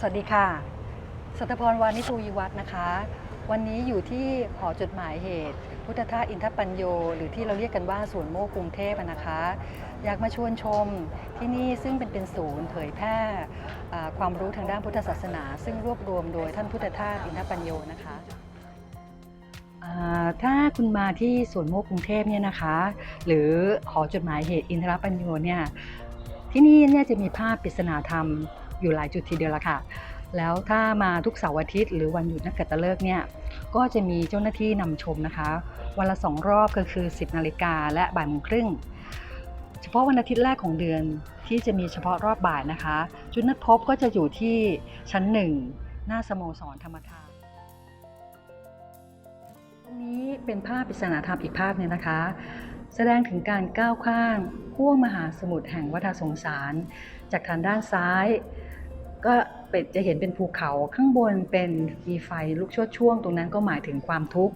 สวัสดีค่ะ สัตพรวานิตูยีวัฒน์นะคะ วันนี้อยู่ที่หอจดหมายเหตุ พุทธทาสอินทปัญโย หรือที่เราเรียกกันว่าสวนโมกกรุงเทพนะคะ อยากมาชวนชมที่นี่ซึ่งเป็นเป็นศูนย์เผยแพร่ความรู้ทางด้านพุทธศาสนา ซึ่งรวบรวมโดยท่านพุทธทาสอินทปัญโยนะคะถ้าคุณมาที่สวนโมกกรุงเทพเนี่ยนะคะ หรือหอจดหมายเหตุอินทรปัญโยเนี่ยที่นี่เนี่ยจะมีภาพปริศนาธรรม อยู่หลายจุดทีเดียวละค่ะ แล้วถ้ามาทุกเสาร์อาทิตย์หรือวันหยุดนักขัตฤกษ์เนี่ยก็จะมีเจ้าหน้าที่นำชมนะคะ วันละสองรอบก็คือ 10นาฬิกาและบ่ายโมงครึ่งเฉพาะวันอาทิตย์แรกของเดือนที่จะมีเฉพาะรอบบ่ายนะคะ จุดนัดพบก็จะอยู่ที่ชั้นหนึ่งหน้าสโมสรธรรมทานตรงนี้เป็นภาพปริศนาธรรมอีกภาพหนึงนะคะ แสดงถึงการก้าวข้ามห้วงมหาสมุทรแห่งวัฏสงสาร จากทางด้านซ้าย ก็เป็นจะเห็นเป็นภูเขาข้างบนเป็นมีไฟลุกชดช่วง ตรงนั้นก็หมายถึงความทุกข์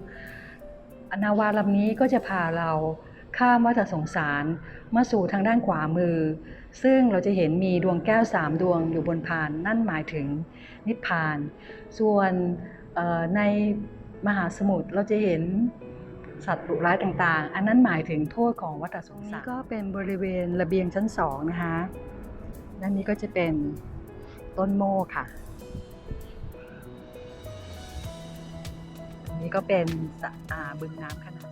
อนาวาลำนี้ก็จะพาเราข้ามวัฏสงสารมาสู่ทางด้านขวามือ ซึ่งเราจะเห็นมีดวงแก้วสามดวงอยู่บนพาน นั่นหมายถึงนิพพาน ส่วนในมหาสมุทรเราจะเห็นสัตว์ดุร้ายต่างๆ อันนั้นหมายถึงโทษของวัฏสงสารก็เป็นบริเวณระเบียงชั้นสองนะคะด้านนี้ก็จะเป็น ต้นโมกค่ะอันนี้ก็เป็นบึงน้ำขนาด